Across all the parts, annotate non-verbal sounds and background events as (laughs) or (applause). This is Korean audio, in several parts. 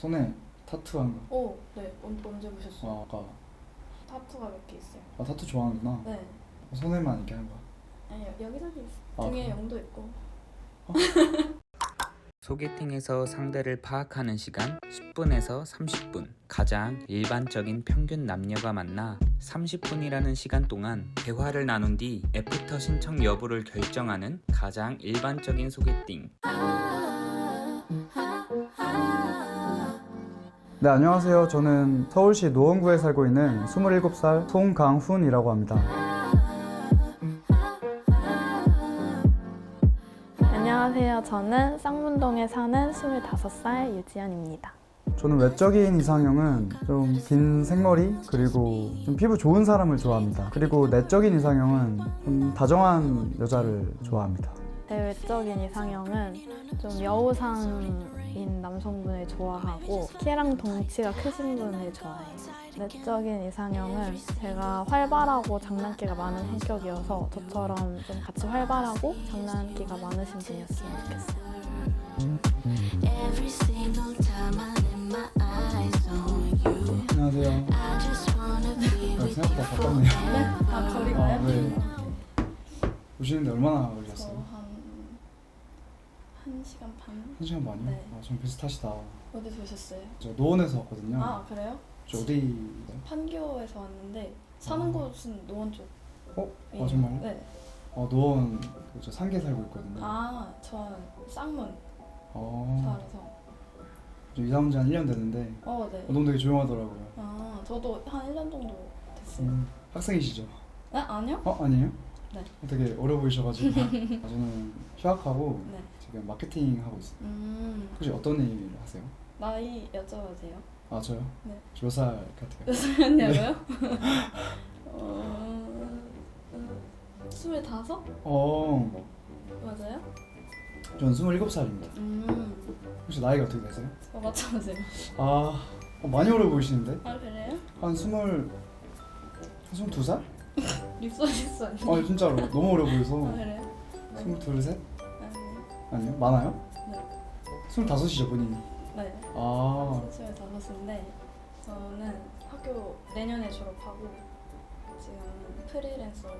손에 타투한 거. 오, 네. 언, 언제 보셨어요? 아, 아까 타투가 몇 개 있어요. 아, 타투 좋아하는구나. 네. 손에만 이렇게 한 거. 아니 여- 여기저기 있어. 아, 등에 그래요? 영도 있고. (laughs) 소개팅에서 상대를 파악하는 시간 10분에서 30분. 가장 일반적인 평균 남녀가 만나 30분이라는 시간 동안 대화를 나눈 뒤 애프터 신청 여부를 결정하는 가장 일반적인 소개팅. 네, 안녕하세요. 저는 서울시 노원구에 살고 있는 27살 송강훈이라고 합니다. 안녕하세요. 저는 쌍문동에 사는 25살 유지연입니다. 저는 외적인 이상형은 좀 긴 생머리 그리고 좀 피부 좋은 사람을 좋아합니다. 그리고 내적인 이상형은 좀 다정한 여자를 좋아합니다. 제 외적인 이상형은 좀 여우상 인 남성분을 좋아하고 키랑 덩치가 크신 분을 좋아해요. 내적인 이상형은 제가 활발하고 장난기가 많은 성격이어서 저처럼 좀 같이 활발하고 장난기가 많으신 분이었으면 좋겠어요. Every single time I let my eyes on you, 안녕하세요. I just wanna be 아, with 생각보다 you 가깝네요. 네? 아 거리가요? 아, 네. 오시는데 얼마나 저 걸렸어요? 한... 한 시간 반? 한 시간 반이요? 네. 아, 좀 비슷하시다. 어디서 오셨어요? 저 노원에서 왔거든요. 아 그래요? 저 어디? 판교에서 왔는데 사는 아. 곳은 노원 쪽. 어? 아, 정말요? 네. 어, 노원 그저 상계 살고 있거든요. 아, 전 쌍문 어, 살아서. 저 이사 온지한 1년 됐는데 어, 네. 너무 되게 조용하더라고요. 아, 저도 한 1년 정도 됐어요. 음, 학생이시죠? 네? 아니요? 어? 아니에요? 네. 되게 어려 보이셔가지고 (laughs) 아, 저는 휴학하고 네. 지금 마케팅 하고 있어요. 음, 혹시 어떤 일 하세요? 나이 여쭤봐도 돼요? 아 저요? 네. 저몇살 같아요? 몇 살이냐고요? 어... 스물다섯? 어, 맞아요? 저는 27살입니다. 음, 혹시 나이가 어떻게 되세요? 어, 맞춰보세요. 아, 어, 많이 어려 보이시는데? 아, 그래요? 한 스물, 한 22살? 립서비스 아니에요? 아니 진짜로 너무 어려 보여서 아, 그래요? 22, 셋? 아니요. 많아요? 네. 25이죠 본인이? 네. 아, 스물 다섯인데 저는 학교 내년에 졸업하고 지금은 프리랜서로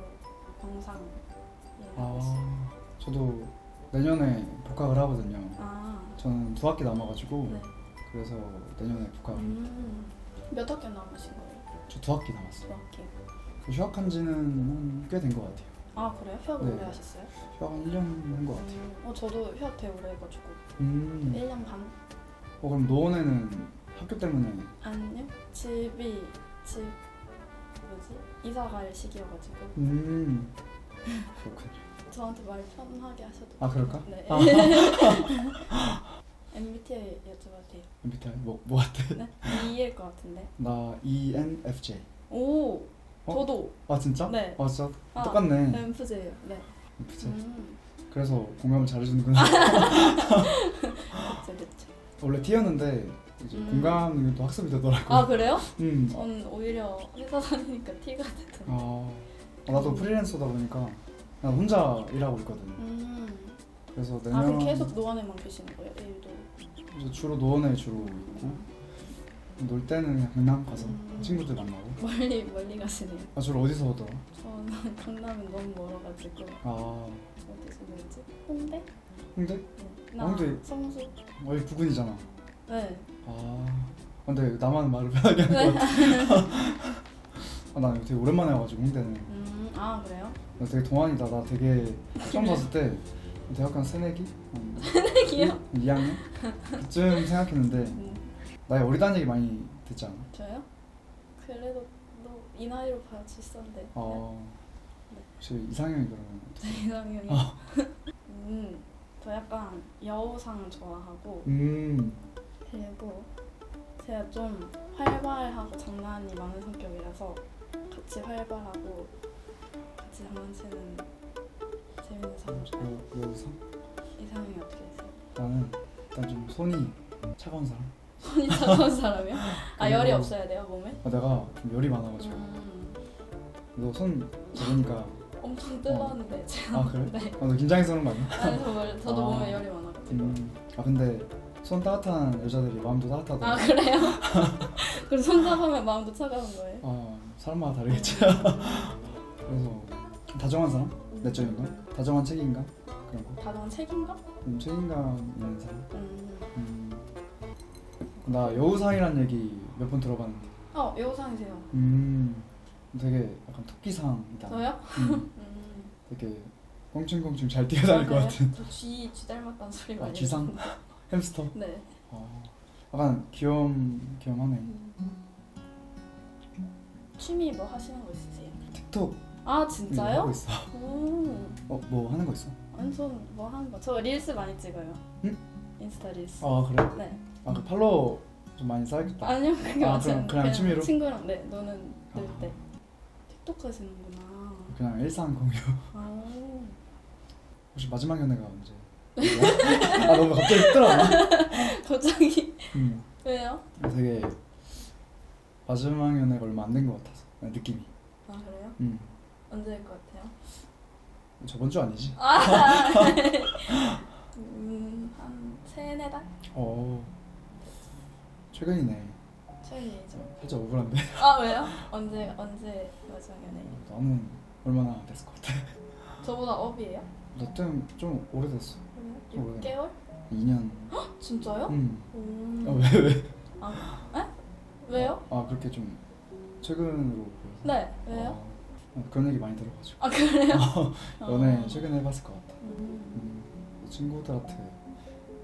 영상 일하고 있어요. 아, 저도 내년에 복학을 하거든요. 아, 저는 두 학기 남아가지고 네. 그래서 내년에 복학. 음, 몇 학기 남으신 거예요? 저 두 학기 남았어요. 두 학기. 그 휴학한 지는 꽤 된 것 같아요. 아 그래요? 휴학 네. 오래 하셨어요? 휴학 한 1년 한 것 같아요. 음, 어 저도 휴학 되게 오래 해가지고 음. 1년 반? 어 그럼 노원에는 학교 때문에 아니요 집이 집 뭐지? 이사 갈 시기여가지고 음 (laughs) 그렇군요. 저한테 말 편하게 하셔도 아 그럴까? 네 아. (laughs) MBTI 여쭤봐도 돼요? MBTI 뭐 뭐 같아? 네? E일 것 같은데 나 ENFJ. 오! 어? 저도 아 진짜? 네. 아 진짜 아, 똑같네. MFJ예요 네 그치? 음, 그래서 공감을 잘해주는구나. 그쵸 그쵸 원래 T였는데 이제 음. 공감이 또 학습이 되더라고. 아 그래요? 음. 저는 오히려 회사 다니니까 T가 되더라고요 아 나도 프리랜서다 보니까 난 혼자 일하고 있거든. 음. 그래서 아 내년 그럼 계속 노안에만 계시는 거예요? 일도 이제 주로 노원에 주로 있고 놀 때는 강남 가서 음. 친구들 만나고. 멀리 멀리 가시네요 아 주로 어디서 오더라? 저는 (laughs) 강남은 너무 멀어가지고 아 어디서 놀지? 홍대? 홍대? 네. 나 홍대. 성수 어디 부근이잖아. 네 아 근데 나만 말을 편하게 하는 것 같아. (laughs) 아, 나 되게 오랜만에 와가지고 홍대는. 음, 아 그래요? 나 되게 동안이다. 나 되게 처음 (laughs) 봤을 때 대학 한 새내기? 새내기요? 2학년? 그쯤 생각했는데 음, 나이 어리다는 얘기 많이 듣지 않아? 저요? 그래도 너 이 나이로 봐야 질싼데 어... 네. 혹시 이상형이 그러면 어떻게? 이상형이 아. 음, 저 약간 여우상 좋아하고 음... 그리고 제가 좀 활발하고 장난이 많은 성격이라서 같이 활발하고 같이 장난치는 재밌는 사람 여, 여우상? 이상형이 어떻게 되세요? 나는 일단 좀 손이 차가운 사람? 손이 차가운 사람이요? 아 열이 없어야 돼요 몸에? 아, 내가 좀 열이 많아가지고 음, 너손 작으니까 엄청 뜨거운데 제가 아 그래? 네. 아, 너 긴장해서 그런 거 아니야? (laughs) 아니 저 원래 저도 아. 몸에 열이 많아가지고 음... 아 근데 손 따뜻한 여자들이 마음도 따뜻하다. 아 그래요? (laughs) 그리고 손 잡으면 마음도 차가운 거예요? 아 사람마다 다르겠지. (laughs) 그래서 다정한 사람, 내적인 거, 다정한 책임감 그런 거, 다정한 책임감? 좀 책임감 있는 사람. 음. 음, 나 여우상이란 얘기 몇 번 들어봤는데, 어 여우상이세요. 음, 되게 약간 토끼상이다. 저요? 음, (laughs) 음. 되게 꽁충꽁충 잘 뛰어다닐 것 그래요? 같은 저쥐 쥐 닮았다는 소리 아, 많이 쥐상? 듣는데. (laughs) 햄스터. 네. 어, 약간 귀염 귀염하네. 취미 뭐 하시는 거 있으세요? 틱톡 아 하고 진짜요? 있어. 오. 어, 뭐 하는 거 있어? 완전 뭐 하는 거? 저 릴스 많이 찍어요. 응? 인스타 릴스. 아 그래? 네. 아 그 팔로워 좀 많이 쌓였겠다. 아니요 그게 아, 그럼 않아요. 그냥 취미로? 친구랑 네놀 아. 때. 틱톡 하시는구나. 그냥 일상 공유. 아. 혹시 마지막 연애가 언제? 아 너무 갑자기 힘들어. (laughs) 갑자기 음, 왜요? 되게 마지막 연애가 얼마 안 된 것 같아서 그냥 느낌이. 아 그래요? 음, 언제일 것 같아요? 저번 주 아니지? (laughs) 음한 세네 달 어, 최근이네. 최근이죠. 살짝 억울한데. 아 왜요? 언제 언제 마지막 연애? 나는 얼마나 됐을 것 같아. 저보다 업이에요? 나때는 좀 오래됐어. 좀 그래요? 오래됐네. 6개월? 2년. 진짜요? 음. 음. 어, 왜 왜? 왜요? 아 그렇게 좀 최근으로 보여서. 네 왜요? 아, 그런 얘기 많이 들어가지고. 아 그래요? 연애 어. 최근에 해봤을 것 같아. 음. 음, 친구들한테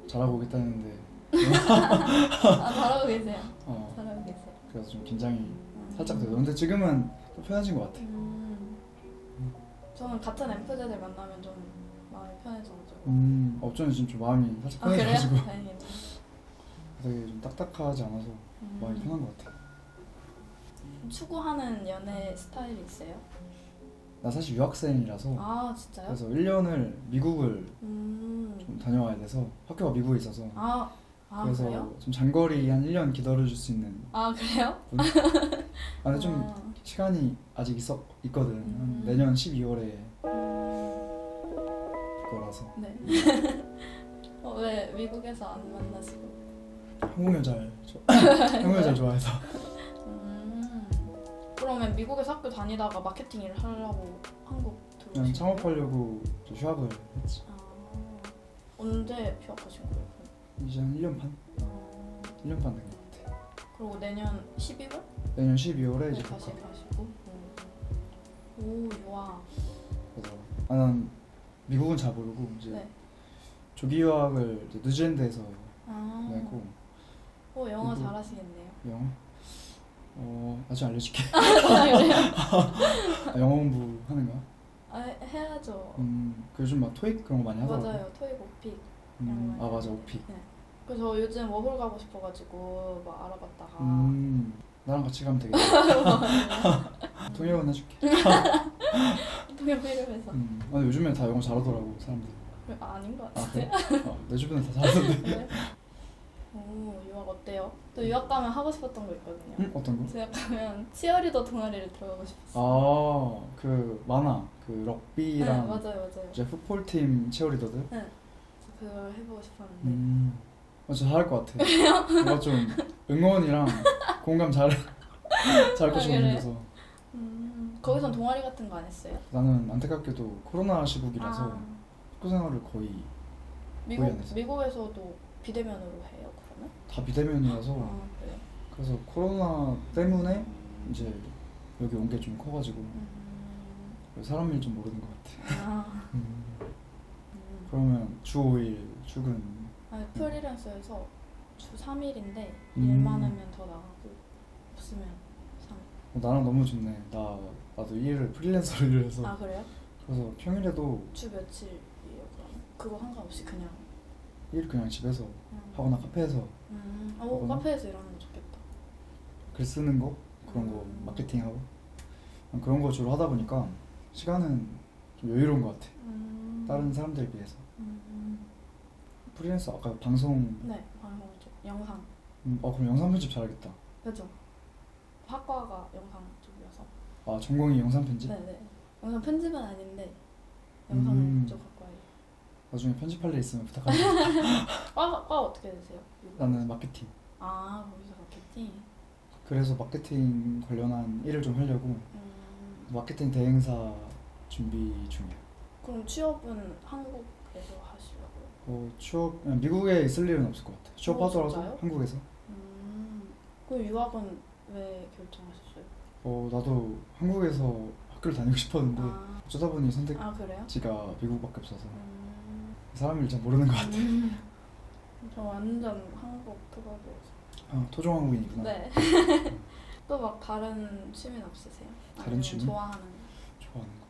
잘하고 오겠다는데 아 잘하고 계세요. 어, 잘하고 계세요. 그래서 좀 긴장이 음. 살짝 돼요. 근데 지금은 좀 편해진 것 같아. 음. 저는 같은 엠프제들 만나면 좀 마음이 편해져가지고. 음, 어쩌면 지금 좀 마음이 살짝 아 그래요? 편해져가지고 다행이다. (laughs) 되게 좀 딱딱하지 않아서 음. 마음이 편한 것 같아. 추구하는 연애 스타일이 있어요? 나 사실 유학생이라서 아 진짜요? 그래서 1년을 미국을 음. 좀 다녀와야 돼서 학교가 미국에 있어서 아, 아 그래서 그래요? 좀 장거리 한 1년 기다려줄 수 있는 아 그래요? 분? 아 근데 좀 아. 시간이 아직 있어, 있거든. 한 음. 내년 12월에 음. 거라서 네. 어, 왜 미국에서 안 만나시고? 한국 여자를 좋- (laughs) 한국 여자를 좋아해서 음. 그러면 미국에서 학교 다니다가 마케팅 일을 하려고 한국 그냥 들어오신 거예요? 창업하려고 휴학을 했지. 아, 언제 휴학하신 거예요? 이제 한 1년 반? 어, 1년 반 된 것 같아. 그리고 내년 12월? 내년 12월에 네, 이제 다시 볼까. 가시고 음. 오 유학 그래서 아, 난 미국은 잘 모르고 이제 네. 조기 유학을 이제 뉴질랜드에서 아, 내고 오 영어 미국. 잘하시겠네요 영어 어 나중에 알려줄게. 그래요? 아, (laughs) 영어 공부하는 거야? 아, 해야죠 음, 그 요즘 막 토익 그런 거 많이 하더라고. 맞아요 토익 오픽 음, 아 맞아 오픽. 그래서 저 요즘 워홀 가고 싶어가지고 막 알아봤다가 음, 나랑 같이 가면 되겠다. (laughs) 통역은 해줄게. (laughs) 통역 필요해서 음, 아, 근데 요즘에 다 영어 잘하더라고 사람들. 아, 아닌 것 아 같은데 그래? 어, 내 주변에 다 잘하던데. (laughs) 네. 오 유학 어때요? 또 유학 가면 하고 싶었던 거 있거든요 응? 어떤 거? 제가 가면 치어리더 동아리를 들어가고 싶었어요 아, 그 만화, 그 네, 럭비랑 맞아요 맞아요 이제 풋볼팀 체어리더들. 그래서 그걸 해보고 싶었는데 음, 어, 저 잘할 것 같아. (laughs) 내가 좀 응원이랑 공감 잘 (laughs) 잘 아, 것처럼 그래? 생겨서 음, 거기선 동아리 같은 거 안 했어요? 나는 안타깝게도 코로나 시국이라서 아, 학교 생활을 거의 거의 안 했어요. 미국에서도 비대면으로 해요 그러면? 다 비대면이라서 아 그래요? 그래서 코로나 때문에 이제 여기 온 게 좀 커가지고 음, 사람 일 좀 모르는 것 같아. 아, (laughs) 음, 음. 그러면 주 5일 출근. 아니 프리랜서에서 주 3일인데 음. 일 많으면 더 나가고 없으면 3일 어, 나랑 너무 좋네. 나 나도 일을 프리랜서로 일을 해서 아 그래요? 그래서 평일에도 주 며칠이에요 그러면? 그거 상관없이 그냥 일 그냥 집에서 음. 하거나 카페에서 음, 어 하거나? 카페에서 일하는 거 좋겠다 글 쓰는 거 그런 거 음. 마케팅하고 그런 거 주로 하다 보니까 시간은 좀 여유로운 것 같아. 음. 다른 사람들에 비해서 음. 프리랜서 아까 방송 네 방송 쪽 영상 음, 어 그럼 영상 편집 잘하겠다. 그죠? 학과가 영상 쪽이어서 아 전공이 영상 편집? 네 네 영상 편집은 아닌데 영상 음. 쪽 학과예요 나중에 편집할 일 있으면 부탁할게. (laughs) 과, 과 어떻게 되세요? 나는 마케팅. 아 거기서 마케팅. 그래서 마케팅 관련한 일을 좀 하려고 음, 마케팅 대행사 준비 중이야. 그럼 취업은 한국에서 하시려고요? 어, 취업 그냥 미국에 있을 일은 없을 것 같아. 취업하더라도 진짜요? 한국에서. 음, 그럼 유학은 왜 결정하셨어요? 어 나도 한국에서 학교를 다니고 싶었는데 아, 어쩌다 보니 선택지가 아? 미국밖에 없어서 음, 사람을 잘 모르는 것 같아. 음. (laughs) 저 완전 한국 토박이어서. 아 토종 한국인이구나. 네. (laughs) 또 막 다른 취미는 없으세요? 다른 아니면 취미? 좋아하는 거? 좋아하는 거.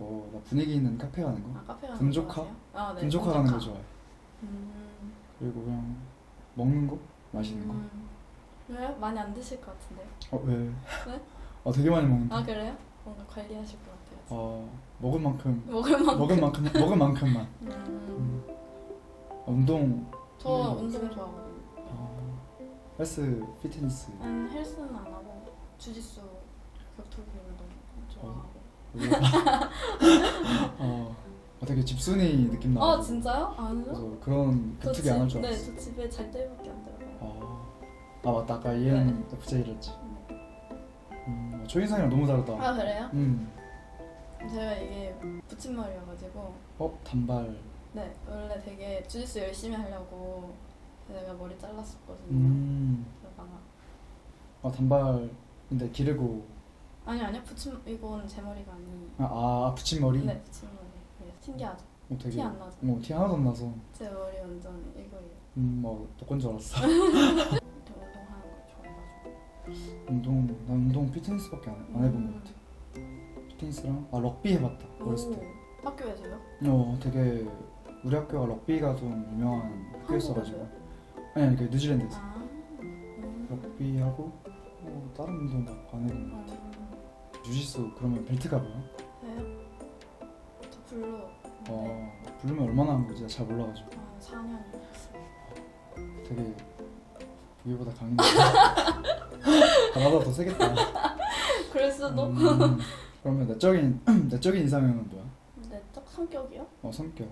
어 나 분위기 있는 카페 가는 거. 아 카페 가는 분조카? 거 좋아하세요? 아, 네. 분조카 가는 거. 좋아해. 음, 그리고 그냥 먹는 거, 마시는 거. 음. 왜요? 많이 안 드실 것 같은데요? 어 왜? 네? (laughs) 아 되게 많이 먹는데. 아 그래요? 뭔가 관리하실 것 같아요. 어 먹을 만큼 먹을 만큼. 먹을 만큼 먹을 만큼만. (laughs) 음, 음. 운동 저 음. 운동 좋아하거든요. 어, 헬스 피트니스 난 헬스는 안 하고 주짓수 격투기 운동 좋아하고. 어, 어, 되게 집순이 느낌 나고 어 진짜요? 아니요? 그래서 그런 저 격투기 안할줄 집- 알았어 네, 저 집에 잘 때밖에 안 들어가요. 아, 아 맞다 아까 얘는 FJ랬지 음, 초인상이랑 너무 다르다 아 그래요? 음, 제가 이게 붙임머리여가지고 어? 단발 네 원래 되게 주짓수 열심히 하려고 제가 머리 잘랐었거든요. 음, 아 단발 근데 기르고 아니 아니요 붙임 이건 제 머리가 아니. 아, 아 붙임머리? 네 붙임머리. 네, 신기하죠? 어, 되게 티 안 나죠? 어, 티 하나도 안 나서 제 머리 완전 이거예요. 음, 뭐 독건 줄 알았어 (laughs) (laughs) 저 운동하는 거 좋아해가지고. 운동, 난 운동 피트니스밖에 안, 안 해본 음. 것 같아 피트니스랑 아 럭비 해봤다 어렸을 때 오, 학교에서요? 어, 되게 우리 학교가 럭비가 좀 유명한 학교였어가지고 한국에서요? 아니 아니 그 뉴질랜드에서 아. 음. 럭비 하고 어, 다른 운동 막안 해본 것 같아 음. 주짓수 그러면 벨트가 뭐야? 왜요? 저 블루. 어 부르면 얼마나 한 거지? 나 잘 몰라가지고 아 4년. 되게 우리보다 강인데 나보다 더 세겠다 그럴 수도. 음, 그러면 내적인 (clears throat) 내적인 이상형은 뭐야? 내적 성격이요? 어 성격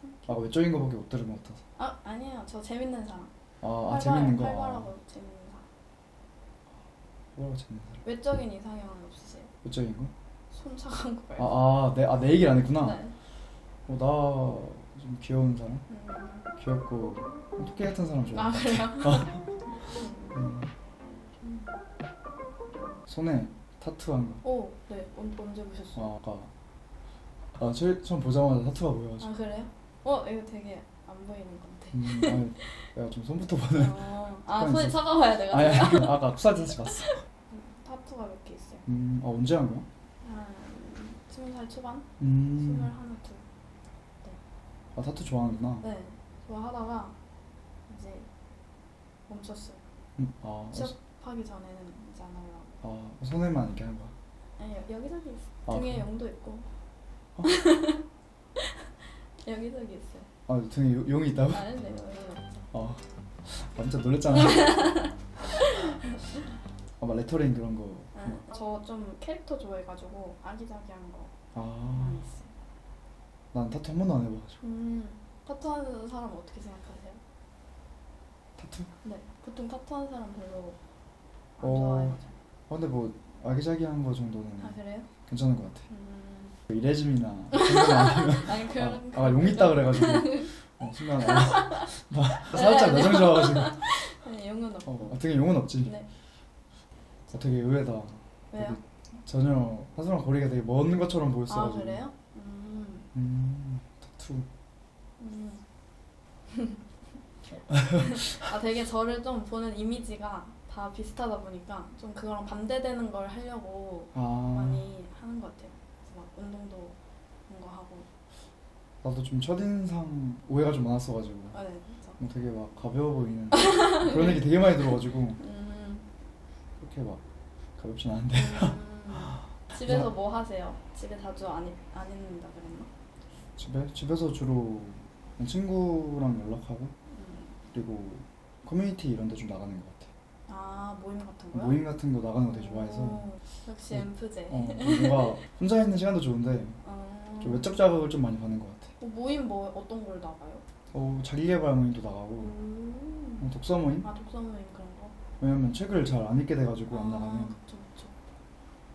성격. 아 외적인 거밖에 못 들은 것 같아서 아 아니에요. 저 재밌는 사람. 아, 아 활발- 재밌는 거 아, 활발하고 재밌는. 뭐라고 재밌는 사람 외적인 이상형은 없으세요? 외적인 거? 손 차가운 거 말고. 아 아 내 아 내 얘기를 안 했구나 네. 어, 나 좀 귀여운 사람 음. 귀엽고 토끼 같은 사람 좋아 아 그래요? (laughs) 음. 손에 타투한 거 오, 네. 언, 언제 보셨어요? 아, 아까 아 처, 처음 보자마자 타투가 보여가지고 아 그래요? 어 이거 되게 안 보이는 건데. 음, 아니, 내가 좀 손부터 보는 어. 아 습관이 손이 있어. 차가워야 돼가지고. 아니 아니, 아까 다시 봤어 타투가 몇 개 있어요. 음, 아 언제 한 거야? 한 스무 살 초반? 음, 스물하나 둘. 아 타투 좋아하는구나 네. 좋아하다가 이제 멈췄어요. 음, 아, 어, 취업하기 전에는 이제 안 하려고. 아 손에만 이렇게 하는 거야 아니 여- 여기저기 있어. 아, 등에 그래? 용도 있고. 어? (laughs) 여기저기 있어요. 아 등에 요- 용이 있다고? 아니 네 여기 없죠. 아 완전 놀랬잖아 아막 레터링 그런 거 저좀 캐릭터 좋아해가지고 아기자기한 거 아, 많이 있어요. 난 타투 한 번도 안 해봐가지고 음. 타투하는 사람 어떻게 생각하세요? 타투? 네. 보통 타투하는 사람 별로 안 어. 좋아해가지고. 아, 근데 뭐 아기자기한 거 정도는 아 그래요? 괜찮은 것 같아 음. (laughs) 거 아니면 아니 아, 그런 아까 용 있다 그래가지고 어, (laughs) 순간 아, 나 살짝 내정 좋아가지고 네, 용은 없고. 어, 등에 용은 없지 네. 어, 되게 의외다 왜요? 전혀 사람랑 거리가 되게 먼 것처럼 아 보였어가지고 그래요? 음. 음 타투 음. (laughs) 아 되게 저를 좀 보는 이미지가 다 비슷하다 보니까 좀 그거랑 반대되는 걸 하려고 아 많이 하는 것 같아요. 그래서 막 운동도 거 하고. 나도 좀 첫인상 오해가 좀 많았어가지고 아 네, 진짜. 뭐 되게 막 가벼워 보이는 (laughs) 그런 얘기 되게 많이 들어가지고 음. 그렇게 막 가볍진 않은데 음. 집에서 뭐 하세요? 집에 자주 안, 있, 안 있는다 그랬나? 집에 집에서 주로 친구랑 연락하고 음. 그리고 커뮤니티 이런 데 좀 나가는 것 같아 아 모임 같은 거요? 모임 같은 거 나가는 거 되게 좋아해서 오, 역시 어. 엠프제. 어, 뭔가 혼자 있는 시간도 좋은데 어. 좀 외적 자극을 좀 많이 받는 것 같아. 어, 모임 뭐 어떤 걸 나가요? 어, 자기개발 모임도 나가고 음. 어, 독서 모임? 아 독서 모임 그런 거? 왜냐면 책을 잘 안 읽게 돼가지고 안 아, 나가면 그쵸 그쵸.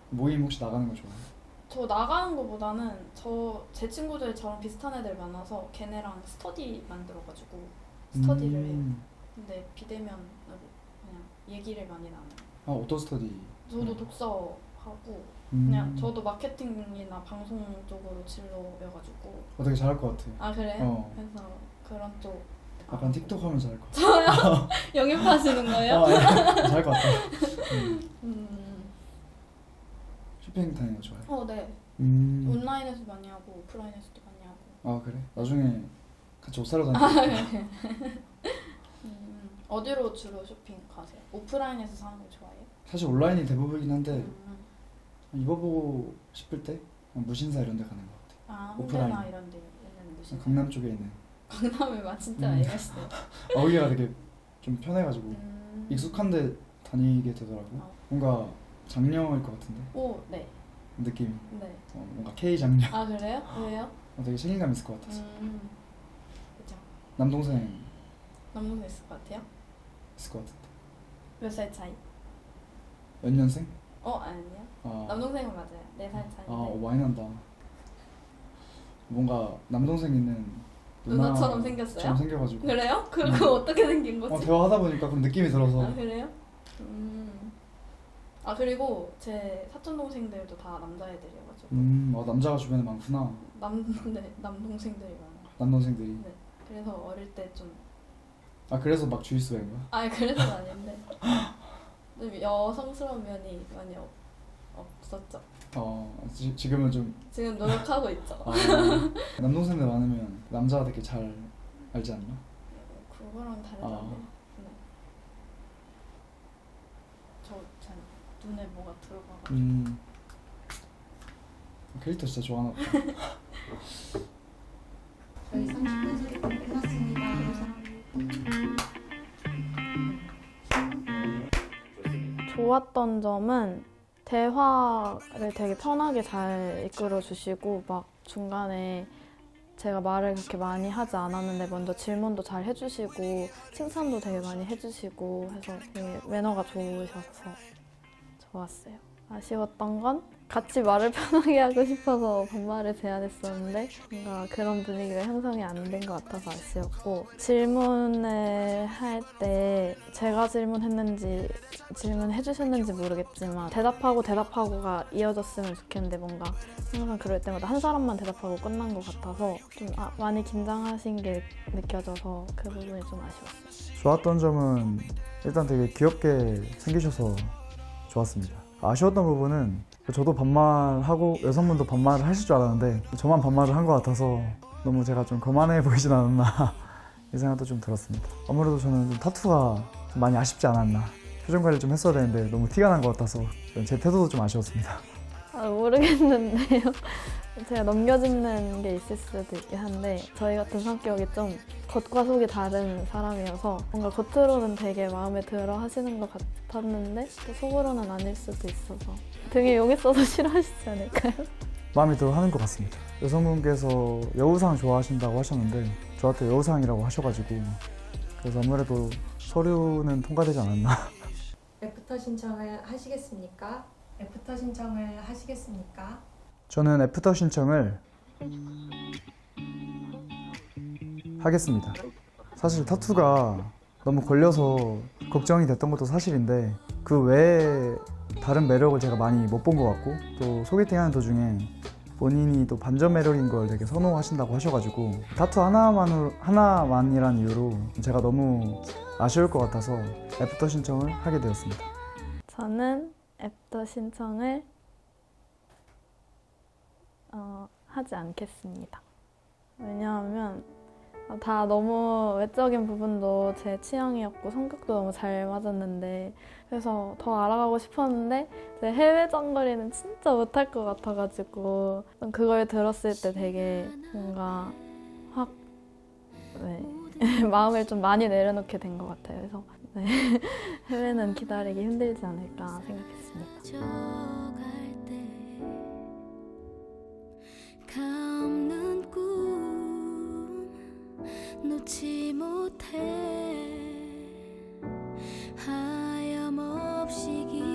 모임 혹시 나가는 거 좋아해? 저 나가는 거보다는 저 제 친구들 저랑 비슷한 애들 많아서 걔네랑 스터디 만들어가지고 스터디를 해요. 음. 근데 비대면으로 얘기를 많이 나눠요. 아 어떤 스터디? 저도 음. 독서하고 음. 그냥 저도 마케팅이나 방송 쪽으로 진로여가지고 어, 되게 잘할 것 같아. 아 그래 요? 어. 그래서 그런 쪽 약간 아, 틱톡 하면 잘할 것 같아. (laughs) 영입하시는 거예요? 어, 아니, 잘할 것 같아. (laughs) 음. 음. 쇼핑 다니는 거 좋아해? 어, 네. 음. 온라인에서 많이 하고 오프라인에서도 많이 하고. 아 그래? 나중에 같이 옷 사러 아, 다니자. (laughs) 음, 어디로 주로 쇼핑 가세요? 오프라인에서 사는 거 좋아해요? 사실 온라인이 대부분이긴 한데 음. 입어보고 싶을 때 그냥 무신사 이런 데 가는 것 같아. 아 홍대나 오프라인. 이런 데 있는 무슨 강남 쪽에 있는. 강남에 막 진짜 음. 많이 가시네요. 아, 거기가 되게 좀 편해가지고 음. 익숙한 데 다니게 되더라고. 어. 뭔가 장녀일 것 같은데 오, 네, 느낌이. 네. 어, 뭔가 K 장녀. 아 그래요? 왜요? 어, 되게 책임감 있을 것 같아서. 음, 그죠. 남동생 남동생 있을 것 같아요. 있을 것 같은데. 몇 살 차이? 연년생? 어 아니요. 아, 남동생은 맞아요. 네 살 차이. 아 어, 많이 난다. 뭔가 남동생 있는 누나처럼 누나처럼 생겼어요? 생겨가지고 그래요? 그거 어떻게 생긴 거지? 어, 대화하다 보니까 그런 느낌이 들어서 아 그래요? 음. 아 그리고 제 사촌 동생들도 다 남자애들이어가지고 음, 어, 남자가 주변에 많구나 남 (laughs) 네, 남동생들이 많아. 남동생들이 네. 그래서 어릴 때 좀. 아 그래서 막 주입수인 거야? 아 그래서는 아닌데 좀 여성스러운 면이 많이 없, 없었죠. 어 지, 지금은 좀 지금 노력하고 있죠. 아, 남동생들 많으면 남자가 되게 잘 알지 않나? 그거랑. 아. 네. 저잘 눈에 뭐가 들어가고. 음 캐릭터 진짜 좋아하나 보다 (laughs) 좋았던 점은 대화를 되게 편하게 잘 이끌어 주시고 막 중간에 제가 말을 그렇게 많이 하지 않았는데 먼저 질문도 잘 해주시고 칭찬도 되게 많이 해주시고 해서 매너가 좋으셔서 좋았어요. 아쉬웠던 건 같이 말을 편하게 하고 싶어서 반말을 제안했었는데 뭔가 그런 분위기가 형성이 안 된 것 같아서 아쉬웠고 질문을 할 때 제가 질문했는지 질문해 주셨는지 모르겠지만 대답하고 대답하고가 이어졌으면 좋겠는데 뭔가 항상 그럴 때마다 한 사람만 대답하고 끝난 것 같아서 좀 아, 많이 긴장하신 게 느껴져서 그 부분이 좀 아쉬웠어요. 좋았던 점은 일단 되게 귀엽게 생기셔서 좋았습니다 아쉬웠던 부분은 저도 반말하고 여성분도 반말을 하실 줄 알았는데 저만 반말을 한 것 같아서 너무 제가 좀 거만해 보이진 않았나 (laughs) 이 생각도 좀 들었습니다. 아무래도 저는 좀 타투가 좀 많이 아쉽지 않았나. 표정 관리 좀 했어야 되는데 너무 티가 난 것 같아서 제 태도도 좀 아쉬웠습니다. 아, 모르겠는데요. (laughs) 제가 넘겨짚는 게 있을 수도 있긴 한데 저희 같은 성격이 좀 겉과 속이 다른 사람이어서 뭔가 겉으로는 되게 마음에 들어 하시는 것 같았는데 또 속으로는 아닐 수도 있어서 등에 용이 써서 (laughs) 싫어하시지 않을까요? 마음에 들어 하는 것 같습니다 여성분께서 여우상 좋아하신다고 하셨는데 저한테 여우상이라고 하셔가지고 그래서 아무래도 서류는 통과되지 않았나 (laughs) 애프터 신청을 하시겠습니까? 애프터 신청을 하시겠습니까? 저는 애프터 신청을 하겠습니다. 사실 타투가 너무 걸려서 걱정이 됐던 것도 사실인데 그 외에 다른 매력을 제가 많이 못 본 것 같고 또 소개팅하는 도중에 본인이 또 반전 매력인 걸 되게 선호하신다고 하셔가지고 타투 하나만으로 하나만이란 이유로 제가 너무 아쉬울 것 같아서 애프터 신청을 하게 되었습니다. 저는 애프터 신청을 어, 하지 않겠습니다. 왜냐하면 다 너무 외적인 부분도 제 취향이었고 성격도 너무 잘 맞았는데 그래서 더 알아가고 싶었는데 제 해외 장거리는 진짜 못할 것 같아가지고 좀 그걸 들었을 때 되게 뭔가 확 네, (laughs) 마음을 좀 많이 내려놓게 된 것 같아요. 그래서 네, (laughs) 해외는 기다리기 힘들지 않을까 생각했습니다. 놓지 못해 하염없이 기